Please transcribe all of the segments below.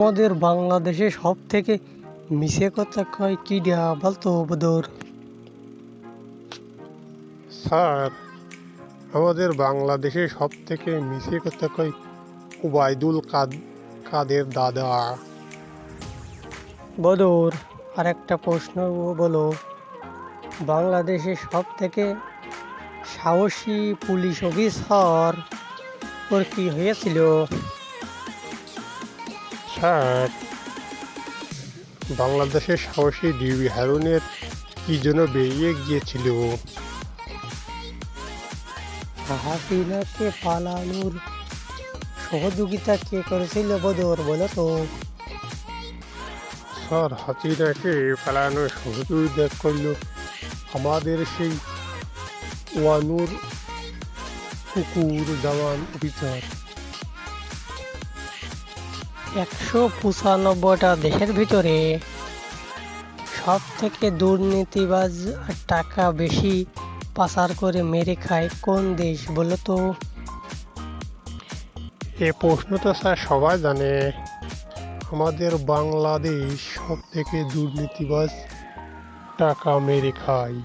আমাদের বাংলাদেশে সব থেকে মিশে কথা কয় কি কিডা বলতো বদর? স্যার আমাদের বাংলাদেশে সব থেকে মিশে কথা কয় উবায়দুল কাদ কাদের দাদা। বদর আর একটা প্রশ্ন বলো। বাংলাদেশে সব থেকে সাহসী পুলিশ অফিসার ওর কি হয়েছিল? স্যার বাংলাদেশের সাহসী ডিবি হারুনের কি জন্য বেরিয়ে গিয়েছিল? হাসিনাকে পালানোর সহযোগিতা কে করেছিল বদর বলো তো? স্যার হাসিনাকে পালানোর সহযোগিতা করল আমাদের সেই ওয়ানুর কুকুর জওয়ান অফিসার। একশো পঁচানব্বইটা দেশের ভিতরে সব থেকে দুর্নীতিবাজ টাকা বেশি পাচার করে মেরে খায় কোন দেশ বলো তো? এ প্রশ্ন তো স্যার সবাই জানে। আমাদের বাংলাদেশ সব থেকে দুর্নীতিবাজ টাকা মেরে খায়।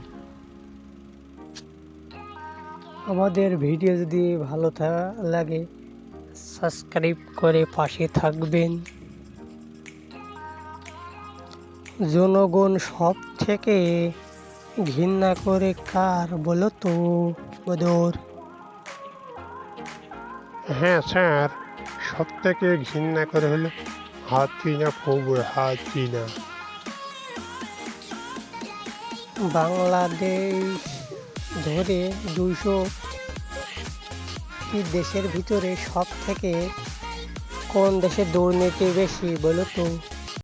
আমাদের ভিডিও যদি ভালো লাগে সাবস্ক্রাইব করে পাশে থাকবেন। জনগণ সব থেকে ঘৃণা করে কার বলো তো বদর হ্যাঁ স্যার সব থেকে ঘৃণা করে হলো হাত চিনা ফুবুর হাত চিনা বাংলাদেশ ধরে দুইশো দেশের ভিতরে সব থেকে কোন দেশে দুর্নীতি বেশি বলো তো?